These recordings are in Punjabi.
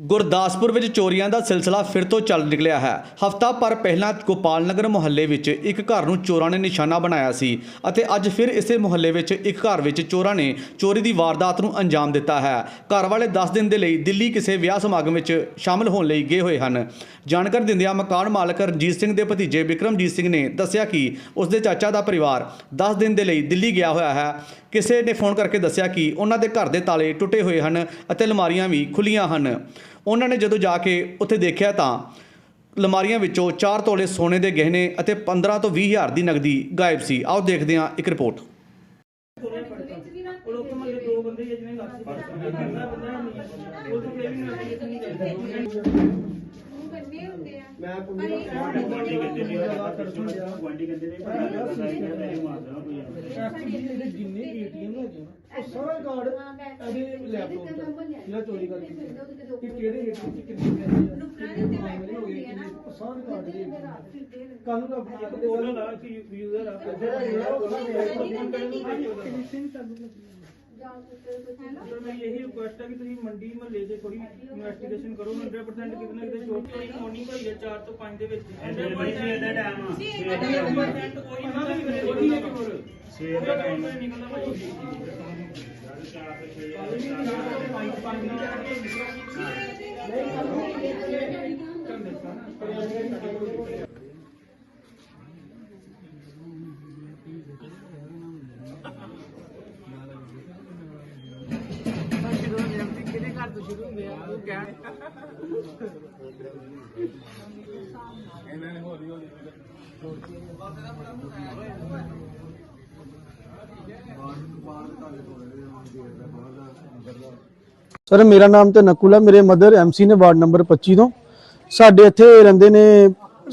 ਗੁਰਦਾਸਪੁਰ ਵਿੱਚ ਚੋਰੀਆਂ ਦਾ ਸਿਲਸਿਲਾ ਫਿਰ ਤੋਂ ਚੱਲ ਨਿਕਲਿਆ ਹੈ। ਹਫਤਾ ਪਰ ਪਹਿਲਾਂ ਗੋਪਾਲ ਨਗਰ ਮੁਹੱਲੇ ਵਿੱਚ ਇੱਕ ਘਰ ਨੂੰ ਚੋਰਾਂ ਨੇ ਨਿਸ਼ਾਨਾ ਬਣਾਇਆ ਸੀ ਅਤੇ ਅੱਜ ਫਿਰ ਇਸੇ ਮੁਹੱਲੇ ਵਿੱਚ ਇੱਕ ਘਰ ਵਿੱਚ ਚੋਰਾਂ ਨੇ ਚੋਰੀ ਦੀ ਵਾਰਦਾਤ ਨੂੰ ਅੰਜਾਮ ਦਿੱਤਾ ਹੈ। ਘਰ ਵਾਲੇ 10 ਦਿਨ ਦੇ ਲਈ ਦਿੱਲੀ ਕਿਸੇ ਵਿਆਹ ਸਮਾਗਮ ਵਿੱਚ ਸ਼ਾਮਲ ਹੋਣ ਲਈ ਗਏ ਹੋਏ ਹਨ। ਜਾਣਕਾਰੀ ਦਿੰਦਿਆਂ ਮਕਾਨ ਮਾਲਕ ਰਣਜੀਤ ਸਿੰਘ ਦੇ ਭਤੀਜੇ ਵਿਕਰਮਜੀਤ ਸਿੰਘ ਨੇ ਦੱਸਿਆ ਕਿ ਉਸ ਦੇ ਚਾਚਾ ਦਾ ਪਰਿਵਾਰ 10 ਦਿਨ ਦੇ ਲਈ ਦਿੱਲੀ ਗਿਆ ਹੋਇਆ ਹੈ। ਕਿਸੇ ਨੇ ਫੋਨ ਕਰਕੇ ਦੱਸਿਆ ਕਿ ਉਹਨਾਂ ਦੇ ਘਰ ਦੇ ਤਾਲੇ ਟੁੱਟੇ ਹੋਏ ਹਨ ਅਤੇ ਅਲਮਾਰੀਆਂ ਵੀ ਖੁੱਲੀਆਂ ਹਨ। ਉਹਨਾਂ ਨੇ ਜਦੋਂ ਜਾ ਕੇ ਉੱਥੇ ਦੇਖਿਆ ਤਾਂ ਲਮਾਰੀਆਂ ਵਿੱਚੋਂ 4 ਤੋਲੇ ਸੋਨੇ ਦੇ ਗਹਿਣੇ ਅਤੇ 15 ਤੋਂ 20 ਹਜ਼ਾਰ ਦੀ ਨਗਦੀ ਗਾਇਬ ਸੀ। ਆਓ ਦੇਖਦੇ ਹਾਂ ਇੱਕ ਰਿਪੋਰਟ। ਦੋ ਆ ਨਹੀਂ ਤੋਂ ਕੋਈ ਨਹੀਂ ਮੈਂ ਦਾ ਗੁਆਂਢੀ ਕਹਿੰਦੇ ਨੇ ਗੁਆਂਢੀ ਕਹਿੰਦੇ ਨੇ ਤੇ ਮੇਰੇ ਮਾਰਦਾ ਕੋਈ ਆ ਜਿਹੜੇ ਜਿੰਨੇ ਏਟੀਐਮ ਹੈਗੇ ਨਾ, ਉਹ ਸਾਰਾ ਕਾਰਡ ਇਹਦੇ ਲੈਪਟਾਪ ਤੇ ਜਿਹੜਾ ਚੋਰੀ ਕਰਕੇ ਕਿ ਕਿਹੜੇ ਏਟੀਐਮ ਚ ਕਿੰਨੇ ਪੈਸੇ ਆ? ਕਿੰਨੇ ਹੋ ਗਏ ਕਿੰਨੇ ਉਹ ਸਾਰੇ ਕਾਰਡ ਦੇ ਕੱਲ ਨੂੰ ਆਪਣੀ ਇੱਕ ਦੇ ਉਹਨਾਂ ਦਾ ਕਿ ਯੂਜ਼ਰ ਆ ਜਿਹੜਾ ਜਿਹੜਾ ਉਹ ਸਰ ਮੇਰੀ ਇਹੀ ਰਿਕੁਐਸਟ ਹੈ ਕਿ ਤੁਸੀਂ ਮੰਡੀ ਮਹੱਲੇ 'ਚ ਥੋੜੀ ਇਨਵੈਸਟੀਗੇਸ਼ਨ ਕਰੋ 100% ਕਿਤੇ ਨਾ ਕਿਤੇ ਚੋਰੀ ਚੋਰੀ ਹੋਣੀ ਹੋਈ ਹੈ 4 ਤੋਂ 5 ਦੇ ਵਿੱਚ ਇਹਦੇ ਬਾਈ ਸਵੇਰ ਦਾ ਟਾਈਮ ਆ। ਕੋਈ ਨਾ ਕੋਈ ਨਹੀਂ ਹੋਰ ਸਵੇਰ ਦਾ ਟਾਈਮ। ਨਿਕਲਦਾ ਭਾਈ ਸਰ ਮੇਰਾ ਨਾਮ ਤੇ ਨਕੁਲ ਹੈ ਮੇਰੇ ਮਦਰ ਐਮਸੀ ਨੇ ਵਾਰਡ ਨੰਬਰ 25 ਤੋਂ। ਸਾਡੇ ਇੱਥੇ ਰਹਿੰਦੇ ਨੇ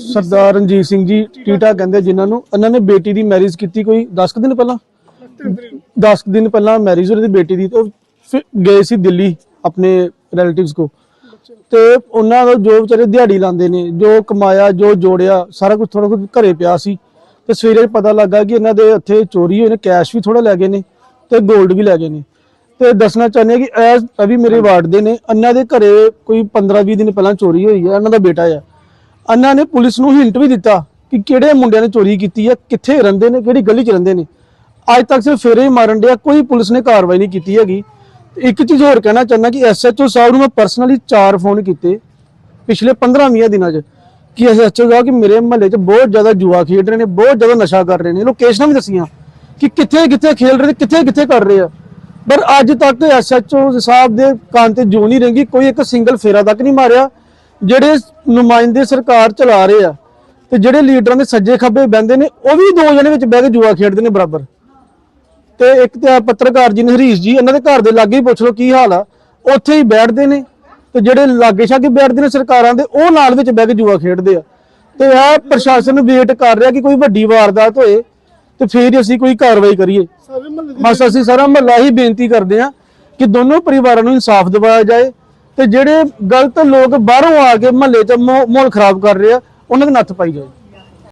ਸਰਦਾਰ ਰਣਜੀਤ ਸਿੰਘ ਜੀ ਟੀਟਾ ਕਹਿੰਦੇ ਜਿਨ੍ਹਾਂ ਨੂੰ। ਇਹਨਾਂ ਨੇ ਬੇਟੀ ਦੀ ਮੈਰਿਜ ਕੀਤੀ ਕੋਈ 10 ਕੁ ਦਿਨ ਪਹਿਲਾਂ? 10 ਕੁ ਦਿਨ ਪਹਿਲਾਂ ਮੈਰਿਜ ਹੋਈ ਦੀ ਬੇਟੀ ਦੀ ਤੋਂ ਫਿਰ ਗਏ ਸੀ ਦਿੱਲੀ। ਆਪਣੇ ਰਿਲੇਟਿਵਸ ਕੋ। ਤੇ ਉਹਨਾਂ ਦਾ ਜੋ ਵਿਚਾਰੇ ਦਿਹਾੜੀ ਲਾਉਂਦੇ ਨੇ, ਜੋ ਕਮਾਇਆ, ਜੋ ਜੋੜਿਆ, ਸਾਰਾ ਕੁਝ ਥੋੜਾ ਕੁਝ ਘਰੇ ਪਿਆ ਸੀ। ਤੇ ਸਵੇਰੇ ਪਤਾ ਲੱਗਾ ਕਿ ਇਹਨਾਂ ਦੇ ਇੱਥੇ ਚੋਰੀ ਹੋਈ ਨੇ ਕੈਸ਼ ਵੀ ਥੋੜਾ ਲੈ ਗਏ ਨੇ ਤੇ 골ਡ ਵੀ ਲੈ ਗਏ ਨੇ। ਤੇ ਦੱਸਣਾ ਚਾਹੁੰਦੇ ਹਾਂ ਕਿ ਐਸ ਅਭੀ ਮੇਰੇ ਵਾਰਡ ਦੇ ਨੇ। ਇਹਨਾਂ ਦੇ ਘਰੇ ਕੋਈ 15-20 ਦਿਨ ਪਹਿਲਾਂ ਚੋਰੀ ਹੋਈ ਹੈ ਇਹਨਾਂ ਦਾ ਬੇਟਾ ਹੈ ਇਹਨਾਂ ਨੇ ਪੁਲਿਸ ਨੂੰ ਹਿੰਟ ਵੀ ਦਿੱਤਾ ਕਿ ਕਿਹੜੇ ਮੁੰਡਿਆਂ ਨੇ ਚੋਰੀ ਕੀਤੀ ਹੈ ਕਿੱਥੇ ਰਹਿੰਦੇ ਨੇ, ਕਿਹੜੀ ਗਲੀ 'ਚ ਰਹਿੰਦੇ ਨੇ। ਅੱਜ ਤੱਕ ਸਿਰਫ ਫੇਰੇ ਹੀ ਮਾਰਨ ਡਿਆ, ਕੋਈ ਪੁਲਿਸ ਨੇ ਕਾਰਵਾਈ ਨਹੀਂ ਕੀਤੀ ਹੈਗੀ। ਇੱਕ ਚੀਜ਼ ਹੋਰ ਕਹਿਣਾ ਚਾਹੁੰਦਾ ਕਿ ਐਸਐਚਓ ਸਾਹਿਬ ਨੂੰ ਮੈਂ ਪਰਸਨਲੀ ਚਾਰ ਫੋਨ ਕੀਤੇ ਪਿਛਲੇ 15-20 ਦਿਨਾਂ 'ਚ ਕਿ ਐਸਐਚਓ ਸਾਹਿਬ ਕਿ ਮੇਰੇ ਮਹੱਲੇ 'ਚ ਬਹੁਤ ਜ਼ਿਆਦਾ ਜੂਆ ਖੇਡ ਰਹੇ ਨੇ, ਬਹੁਤ ਜ਼ਿਆਦਾ ਨਸ਼ਾ ਕਰ ਰਹੇ ਨੇ। ਲੋਕੇਸ਼ਨਾਂ ਵੀ ਦੱਸੀਆਂ ਕਿ ਕਿੱਥੇ ਕਿੱਥੇ ਖੇਡ ਰਹੇ ਨੇ, ਕਿੱਥੇ ਕਿੱਥੇ ਕਰ ਰਹੇ ਆ। ਪਰ ਅੱਜ ਤੱਕ ਐਸਐਚਓ ਸਾਹਿਬ ਦੇ ਕੰਨ ਤੇ ਜੂ ਨਹੀਂ ਰਹਿੰਗੀ ਕੋਈ ਇੱਕ ਸਿੰਗਲ ਫੇਰਾ ਤੱਕ ਨਹੀਂ ਮਾਰਿਆ। ਜਿਹੜੇ ਨੁਮਾਇੰਦੇ ਸਰਕਾਰ ਚਲਾ ਰਹੇ ਆ ਤੇ ਜਿਹੜੇ ਲੀਡਰਾਂ ਦੇ ਸੱਜੇ ਖੱਬੇ ਬਹਿੰਦੇ ਨੇ, ਉਹ ਵੀ ਦੋ ਜਣੇ ਵਿੱਚ ਬਹਿ ਕੇ ਜੂਆ ਖੇਡਦੇ ਨੇ ਬਰਾਬਰ। ਤੇ ਇੱਕ ਤੇ ਪੱਤਰਕਾਰ ਜੀ ਨੇ ਹਰੀਸ਼ ਜੀ ਇਹਨਾਂ ਦੇ ਘਰ ਦੇ ਲਾਗੇ ਹੀ ਪੁੱਛ ਲਓ ਕੀ ਹਾਲ ਆ। ਉੱਥੇ ਹੀ ਬੈਠਦੇ ਨੇ ਤੇ ਜਿਹੜੇ ਲਾਗੇ ਛਾਗੇ ਬੈਠਦੇ ਨੇ ਸਰਕਾਰਾਂ ਦੇ ਉਹ ਨਾਲ ਵਿੱਚ ਬਹਿ ਕੇ ਜੂਆ ਖੇਡਦੇ ਆ। ਤੇ ਇਹ ਪ੍ਰਸ਼ਾਸਨ ਵੇਟ ਕਰ ਰਿਹਾ ਕਿ ਕੋਈ ਵੱਡੀ ਵਾਰਦਾਤ ਹੋਏ ਤੇ ਫਿਰ ਅਸੀਂ ਕੋਈ ਕਾਰਵਾਈ ਕਰੀਏ। ਬਸ ਅਸੀਂ ਸਾਰਾ ਮਹੱਲਾ ਹੀ ਬੇਨਤੀ ਕਰਦੇ ਆ ਕਿ ਦੋਨੋਂ ਪਰਿਵਾਰਾਂ ਨੂੰ ਇਨਸਾਫ ਦਿਵਾਇਆ ਜਾਏ ਤੇ ਜਿਹੜੇ ਗਲਤ ਲੋਕ ਬਾਹਰੋਂ ਆ ਕੇ ਮਹੱਲੇ 'ਚ ਮਾਹੌਲ ਖਰਾਬ ਕਰ ਰਹੇ ਆ ਉਹਨਾਂ ਦੇ ਨੱਥ ਪਾਈ ਜਾਏ।